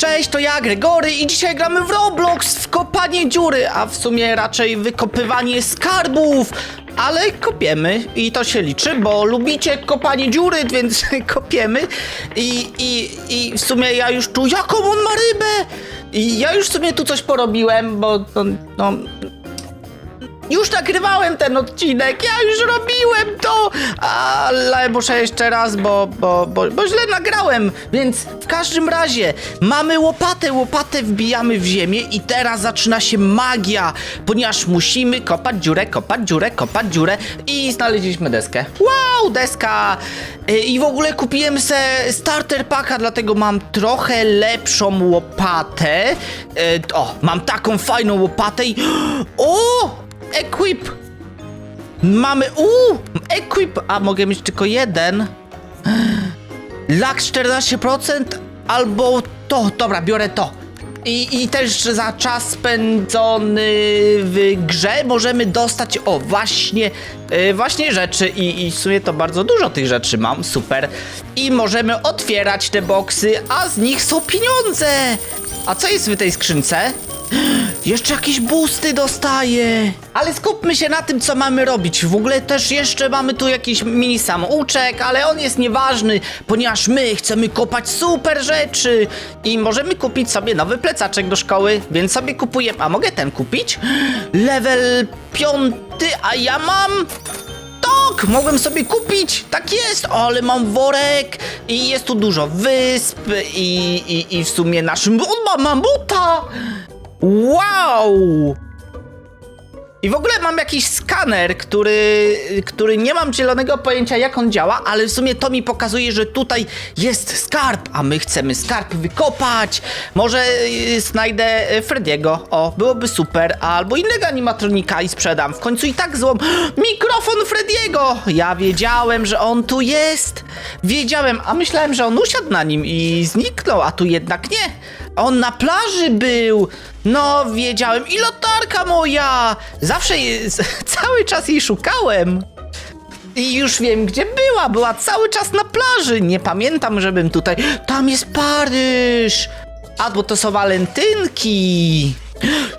Cześć, to ja, Gregory i dzisiaj gramy w Roblox w kopanie dziury, a w sumie raczej wykopywanie skarbów. Ale kopiemy i to się liczy, bo lubicie kopanie dziury, więc kopiemy. I, i, I w sumie ja już tu, jaką on ma rybę! I ja już sobie tu coś porobiłem, bo no, no już nagrywałem ten odcinek, ja już robiłem to, ale muszę jeszcze raz, bo, bo, bo, bo źle nagrałem, więc w każdym razie mamy łopatę, łopatę wbijamy w ziemię i teraz zaczyna się magia, ponieważ musimy kopać dziurę, kopać dziurę, kopać dziurę i znaleźliśmy deskę. Wow, deska! Y, I w ogóle kupiłem se starter packa, dlatego mam trochę lepszą łopatę. Y, O, mam taką fajną łopatę i... O! Equip! Mamy. Uuu! Equip! A mogę mieć tylko jeden. Lak 14% albo to. Dobra, biorę to. I, I też za czas spędzony w grze możemy dostać, o właśnie, yy, właśnie rzeczy I, i w sumie to bardzo dużo tych rzeczy mam, super. I możemy otwierać te boksy, a z nich są pieniądze. A co jest w tej skrzynce? Jeszcze jakieś boosty dostaję. Ale skupmy się na tym, co mamy robić. W ogóle też jeszcze mamy tu jakiś mini samouczek, ale on jest nieważny, ponieważ my chcemy kopać super rzeczy i możemy kupić sobie nowy plecaczek do szkoły, więc sobie kupujemy. A mogę ten kupić? Level piąty, a ja mam tak, mogłem sobie kupić, tak jest, ale mam worek i jest tu dużo wysp i, i, i w sumie naszym... On ma mamuta! Wow! I w ogóle mam jakiś skaner, który, który nie mam zielonego pojęcia jak on działa, ale w sumie to mi pokazuje, że tutaj jest skarb, a my chcemy skarb wykopać. Może y, znajdę y, Frediego, o, byłoby super, albo innego animatronika i sprzedam. W końcu i tak złom mikrofon Frediego. Ja wiedziałem, że on tu jest. Wiedziałem, a myślałem, że on usiadł na nim i zniknął, a tu jednak nie. On na plaży był! No, wiedziałem. I latarka moja! Zawsze je, cały czas jej szukałem. I już wiem, gdzie była. Była cały czas na plaży. Nie pamiętam, żebym tutaj. Tam jest Paryż! A, bo to są walentynki.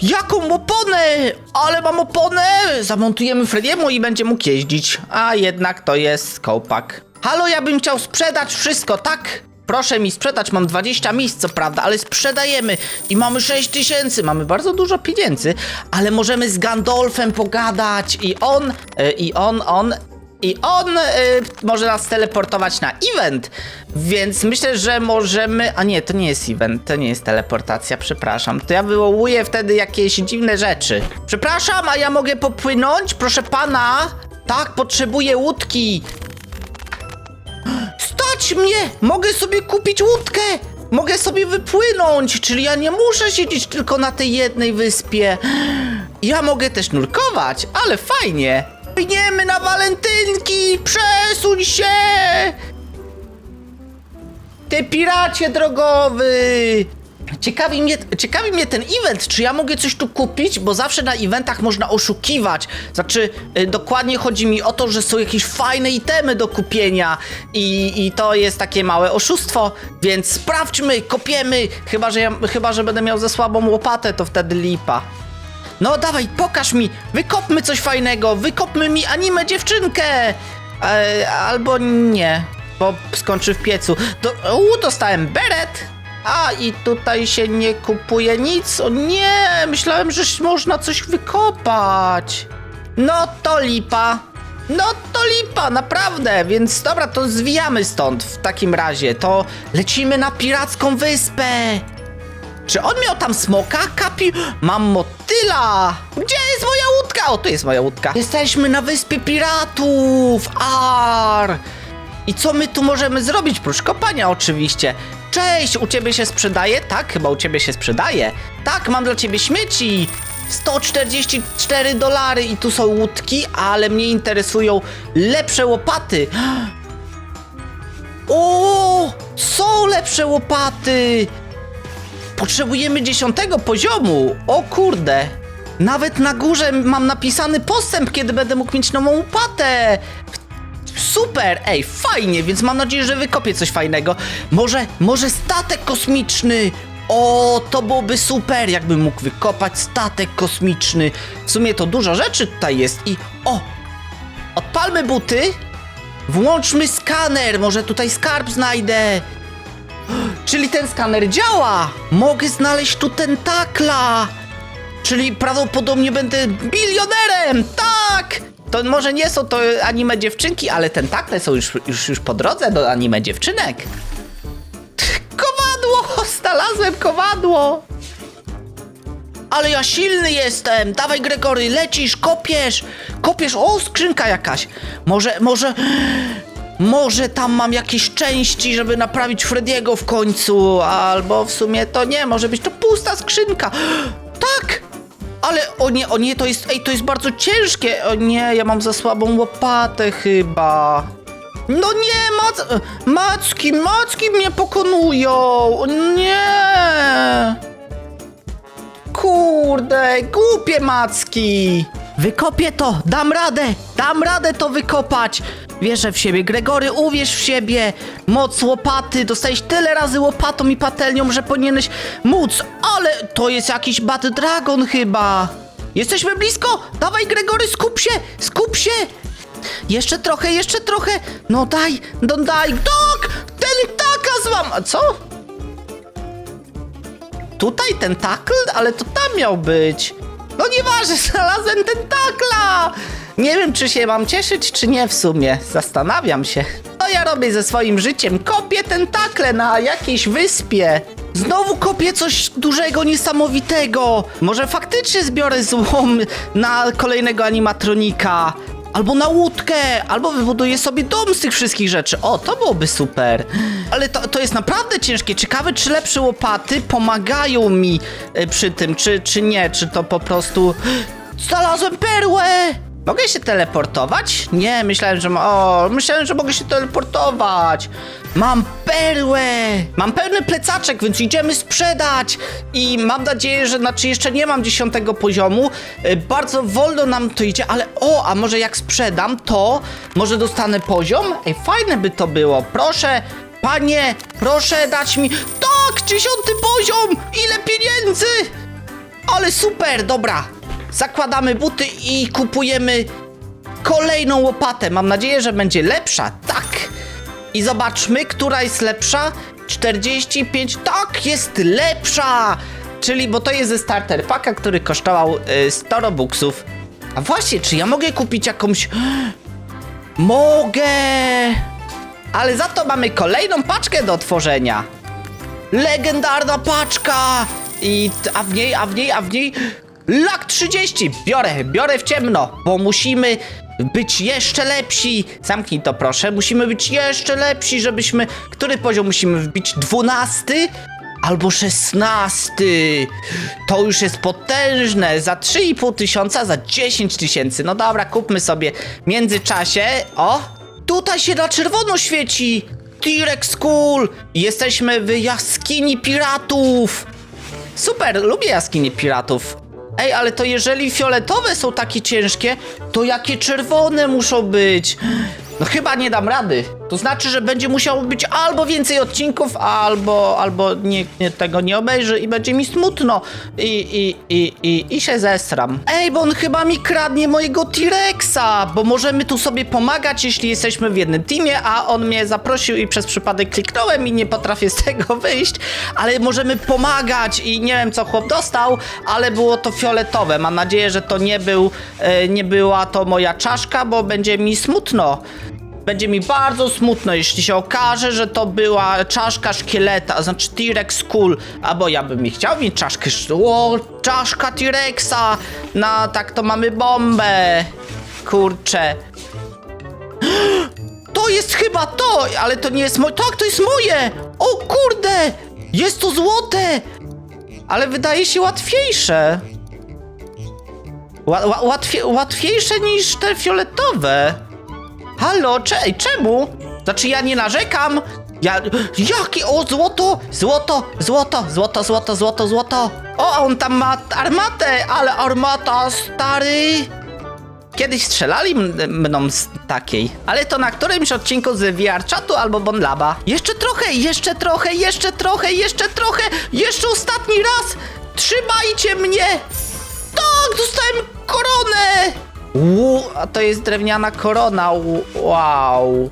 Jaką oponę! Ale mam oponę! Zamontujemy Frediemu i będzie mógł jeździć. A jednak to jest kołpak. Halo, ja bym chciał sprzedać wszystko, tak? Proszę mi sprzedać, mam 20 miejsc, co prawda, ale sprzedajemy i mamy 6 tysięcy, mamy bardzo dużo pieniędzy, ale możemy z Gandolfem pogadać i on, e, i on, on, i on e, może nas teleportować na event, więc myślę, że możemy, a nie, to nie jest event, to nie jest teleportacja, przepraszam, to ja wywołuję wtedy jakieś dziwne rzeczy. Przepraszam, a ja mogę popłynąć, proszę pana? Tak, potrzebuję łódki. Mnie! Mogę sobie kupić łódkę! Mogę sobie wypłynąć, czyli ja nie muszę siedzieć tylko na tej jednej wyspie. Ja mogę też nurkować, ale fajnie. Płyniemy na walentynki! Przesuń się! Ty piracie drogowy! Ciekawi mnie, ciekawi mnie ten event, czy ja mogę coś tu kupić, bo zawsze na eventach można oszukiwać. Znaczy, y, dokładnie chodzi mi o to, że są jakieś fajne itemy do kupienia i, i to jest takie małe oszustwo, więc sprawdźmy, kopiemy, chyba że, ja, chyba, że będę miał za słabą łopatę, to wtedy lipa. No dawaj, pokaż mi, wykopmy coś fajnego, wykopmy mi anime dziewczynkę! E, albo nie, bo skończy w piecu. Do, u, dostałem beret! A, i tutaj się nie kupuje nic? O nie, myślałem, że można coś wykopać. No to lipa. No to lipa, naprawdę, więc dobra, to zwijamy stąd w takim razie. To lecimy na piracką wyspę. Czy on miał tam smoka? Kapi... Mam motyla! Gdzie jest moja łódka? O, tu jest moja łódka. Jesteśmy na wyspie piratów! Ar! I co my tu możemy zrobić? Prócz kopania oczywiście. Cześć, u ciebie się sprzedaje? Tak, chyba u ciebie się sprzedaje. Tak, mam dla ciebie śmieci. 144 dolary i tu są łódki, ale mnie interesują lepsze łopaty. O, są lepsze łopaty. Potrzebujemy dziesiątego poziomu. O kurde. Nawet na górze mam napisany postęp, kiedy będę mógł mieć nową łopatę. Super, ej, fajnie, więc mam nadzieję, że wykopię coś fajnego. Może, może statek kosmiczny. O, to byłoby super, jakbym mógł wykopać statek kosmiczny. W sumie to dużo rzeczy tutaj jest i... O! Odpalmy buty. Włączmy skaner, może tutaj skarb znajdę. Czyli ten skaner działa! Mogę znaleźć tu tentakla! Czyli prawdopodobnie będę bilionerem! Tak! To może nie są to anime dziewczynki, ale tentakle są już, już, już po drodze do anime dziewczynek. Kowadło! Znalazłem kowadło! Ale ja silny jestem! Dawaj, Gregory, lecisz, kopiesz! Kopiesz! O, skrzynka jakaś! Może, może... Może tam mam jakieś części, żeby naprawić Frediego w końcu, albo w sumie to nie, może być to pusta skrzynka. Tak! Ale o nie, o nie, to jest, ej, to jest bardzo ciężkie. O nie, ja mam za słabą łopatę chyba. No nie, mac, macki, macki mnie pokonują. O nie. Kurde, głupie macki! Wykopię to, dam radę, dam radę to wykopać! Wierzę w siebie, Gregory, uwierz w siebie! Moc łopaty, dostałeś tyle razy łopatą i patelnią, że powinieneś móc, ale to jest jakiś Bad Dragon chyba! Jesteśmy blisko! Dawaj, Gregory, skup się, skup się! Jeszcze trochę, jeszcze trochę! No daj, no daj, tak! Ten taka złam... A co? Tutaj tentakl? Ale to tam miał być. No nieważne, znalazłem tentakla! Nie wiem, czy się mam cieszyć, czy nie w sumie. Zastanawiam się. Co ja robię ze swoim życiem? Kopię tentakle na jakiejś wyspie. Znowu kopię coś dużego, niesamowitego. Może faktycznie zbiorę złom na kolejnego animatronika. Albo na łódkę, albo wybuduję sobie dom z tych wszystkich rzeczy. O, to byłoby super. Ale to, to jest naprawdę ciężkie. Ciekawe, czy lepsze łopaty pomagają mi e, przy tym, czy, czy nie. Czy to po prostu... Znalazłem perłę! Mogę się teleportować? Nie, myślałem, że... mo- O, myślałem, że mogę się teleportować. Mam perłę! Mam pełny plecaczek, więc idziemy sprzedać! I mam nadzieję, że... Znaczy, jeszcze nie mam dziesiątego poziomu. E, Bardzo wolno nam to idzie, ale... O, a może jak sprzedam, to... Może dostanę poziom? Ej, fajne by to było. Proszę, panie, proszę dać mi... Tak! Dziesiąty poziom! Ile pieniędzy! Ale super, dobra. Zakładamy buty i kupujemy kolejną łopatę. Mam nadzieję, że będzie lepsza. Tak. I zobaczmy, która jest lepsza. 45. Tak, jest lepsza. Czyli, bo to jest ze starter packa, który kosztował y, 100 robuxów. A właśnie, czy ja mogę kupić jakąś... Mogę! Ale za to mamy kolejną paczkę do otworzenia. Legendarna paczka! I a w niej, a w niej, a w niej lak 30! Biorę, biorę w ciemno, bo musimy być jeszcze lepsi. Zamknij to proszę. Musimy być jeszcze lepsi, żebyśmy. Który poziom musimy wbić? 12? Albo 16. To już jest potężne. Za 3,5 tysiąca, za 10 tysięcy. No dobra, kupmy sobie w międzyczasie. O! Tutaj się na czerwono świeci! T-Rex School! Jesteśmy w jaskini piratów! Super, lubię jaskinie piratów. Ej, ale to jeżeli fioletowe są takie ciężkie, to jakie czerwone muszą być? No chyba nie dam rady. To znaczy, że będzie musiało być albo więcej odcinków, albo, albo nikt nie, tego nie obejrzy i będzie mi smutno. I, i, i, i, i się zesram. Ej, bo on chyba mi kradnie mojego T-Rexa, bo możemy tu sobie pomagać, jeśli jesteśmy w jednym teamie, a on mnie zaprosił i przez przypadek kliknąłem i nie potrafię z tego wyjść, ale możemy pomagać i nie wiem co chłop dostał, ale było to fioletowe. Mam nadzieję, że to nie był, e, nie była to moja czaszka, bo będzie mi smutno. Będzie mi bardzo smutno, jeśli się okaże, że to była czaszka szkieleta, znaczy T-Rex Cool, albo ja bym chciał mieć czaszkę, sz- o, czaszka T-Rexa, no tak to mamy bombę, kurczę. To jest chyba to, ale to nie jest moje, tak, to jest moje, o kurde, jest to złote, ale wydaje się łatwiejsze. Ła, ła, łatwie, łatwiejsze niż te fioletowe. Halo, cze, czemu? Znaczy ja nie narzekam. Ja. Jakie? O, złoto! Złoto! Złoto! Złoto, złoto, złoto, złoto! O, on tam ma armatę, ale armata, stary! Kiedyś strzelali mną z takiej, ale to na którymś odcinku z VR Chatu albo Bonlaba. Jeszcze trochę, jeszcze trochę, jeszcze trochę, jeszcze trochę, jeszcze ostatni raz! Trzymajcie mnie! Tak, dostałem koronę! Uu, a to jest drewniana korona, wow.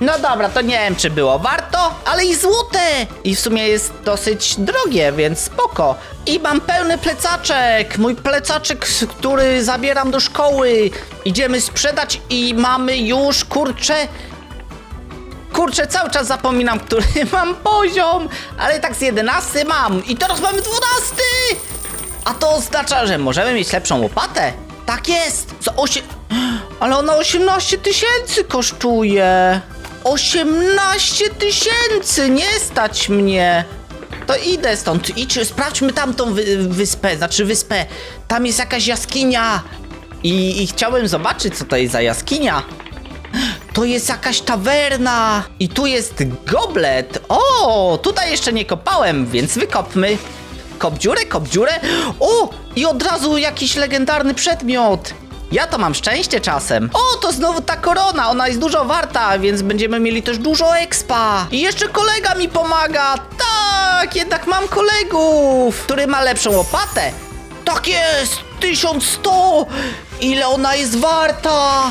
No dobra, to nie wiem czy było warto, ale i złote! I w sumie jest dosyć drogie, więc spoko. I mam pełny plecaczek, mój plecaczek, który zabieram do szkoły. Idziemy sprzedać i mamy już, kurczę, Kurczę, cały czas zapominam, który mam poziom, ale tak z 11 mam i teraz mamy 12! A to oznacza, że możemy mieć lepszą łopatę? Tak jest! Za 8... Ale ona 18 tysięcy kosztuje! 18 tysięcy! Nie stać mnie! To idę stąd. Idź, sprawdźmy tamtą wy wyspę, znaczy wyspę. Tam jest jakaś jaskinia. I, I chciałem zobaczyć, co to jest za jaskinia. To jest jakaś tawerna i tu jest goblet. O, tutaj jeszcze nie kopałem, więc wykopmy. Kop dziurę, kop dziurę. O, i od razu jakiś legendarny przedmiot. Ja to mam szczęście czasem. O, to znowu ta korona, ona jest dużo warta, więc będziemy mieli też dużo expa. I jeszcze kolega mi pomaga. Tak, jednak mam kolegów, który ma lepszą łopatę. Tak jest, 1100. Ile ona jest warta?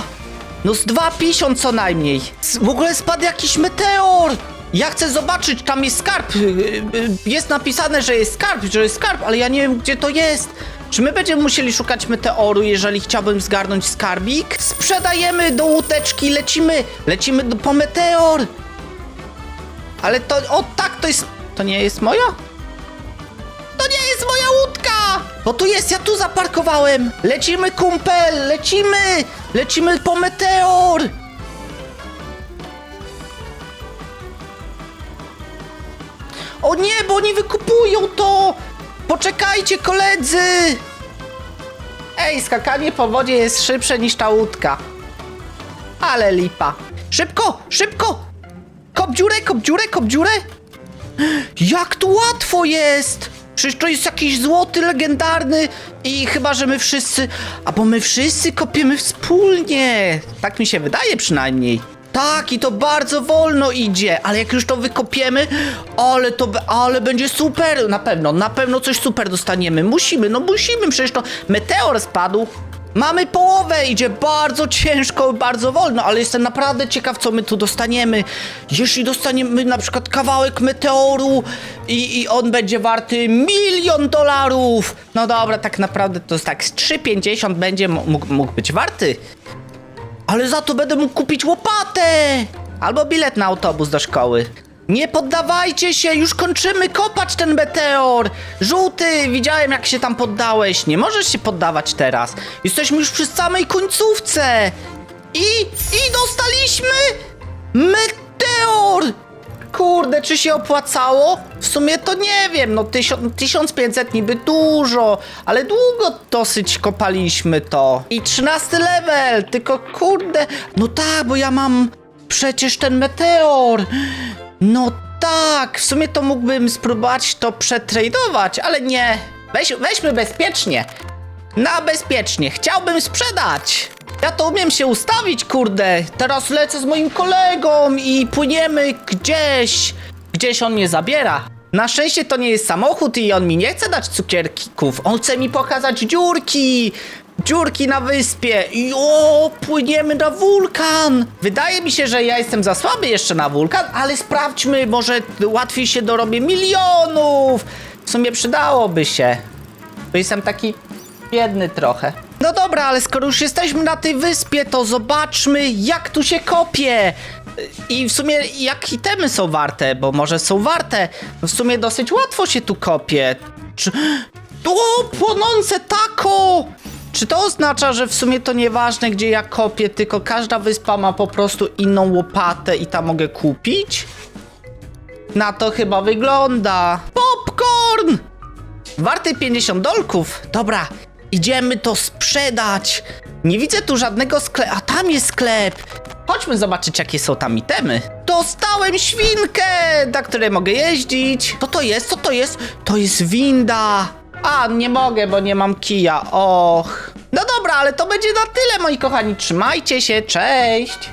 No z 2,50 co najmniej. W ogóle spadł jakiś meteor! Ja chcę zobaczyć, tam jest skarb. Y, y, Jest napisane, że jest skarb, że jest skarb, ale ja nie wiem, gdzie to jest. Czy my będziemy musieli szukać meteoru, jeżeli chciałbym zgarnąć skarbik? Sprzedajemy do łódeczki, lecimy, lecimy do, po meteor. Ale to, o tak, to jest, to nie jest moja? To nie jest moja łódka! Bo tu jest, ja tu zaparkowałem! Lecimy, kumpel, lecimy! Lecimy po meteor! O nie, bo oni wykupują to! Poczekajcie, koledzy! Ej, skakanie po wodzie jest szybsze niż ta łódka. Ale lipa. Szybko, szybko! Kop dziurę, kop dziurę, kop dziurę! Jak tu łatwo jest! Przecież to jest jakiś złoty legendarny i chyba, że my wszyscy... A bo my wszyscy kopiemy wspólnie! Tak mi się wydaje przynajmniej. Tak, i to bardzo wolno idzie, ale jak już to wykopiemy, ale to, ale będzie super, na pewno, na pewno coś super dostaniemy. Musimy, no musimy, przecież to meteor spadł. Mamy połowę, idzie bardzo ciężko, bardzo wolno, ale jestem naprawdę ciekaw, co my tu dostaniemy. Jeśli dostaniemy na przykład kawałek meteoru i, i on będzie warty milion dolarów. No dobra, tak naprawdę to jest tak z 3,50 będzie mógł, mógł być warty. Ale za to będę mógł kupić łopatę! Albo bilet na autobus do szkoły. Nie poddawajcie się, już kończymy kopać ten meteor! Żółty, widziałem jak się tam poddałeś. Nie możesz się poddawać teraz. Jesteśmy już przy samej końcówce. I, i dostaliśmy meteor! Kurde, czy się opłacało? W sumie to nie wiem, no tysią- 1500 niby dużo, ale długo dosyć kopaliśmy to. I 13 level, tylko kurde, no tak, bo ja mam przecież ten meteor. No tak, w sumie to mógłbym spróbować to przetradować, ale nie. Weź, weźmy bezpiecznie. Na bezpiecznie, chciałbym sprzedać. Ja to umiem się ustawić, kurde. Teraz lecę z moim kolegą i płyniemy gdzieś. Gdzieś on mnie zabiera. Na szczęście to nie jest samochód i on mi nie chce dać cukierków. On chce mi pokazać dziurki. Dziurki na wyspie. I o, płyniemy na wulkan. Wydaje mi się, że ja jestem za słaby jeszcze na wulkan, ale sprawdźmy, może łatwiej się dorobię milionów. W sumie przydałoby się. Bo jestem taki biedny trochę. No dobra, ale skoro już jesteśmy na tej wyspie, to zobaczmy, jak tu się kopie. I w sumie, jak itemy są warte, bo może są warte. W sumie dosyć łatwo się tu kopie. Czy... O, płonące tako! Czy to oznacza, że w sumie to nieważne, gdzie ja kopię, tylko każda wyspa ma po prostu inną łopatę i tam mogę kupić? Na to chyba wygląda. Popcorn! Warty 50 dolków. Dobra, idziemy to sprzedać. Nie widzę tu żadnego sklepu. A tam jest sklep. Chodźmy zobaczyć, jakie są tam itemy. Dostałem świnkę, na której mogę jeździć. Co to jest? Co to jest? To jest winda. A, nie mogę, bo nie mam kija. Och. No dobra, ale to będzie na tyle, moi kochani. Trzymajcie się, cześć!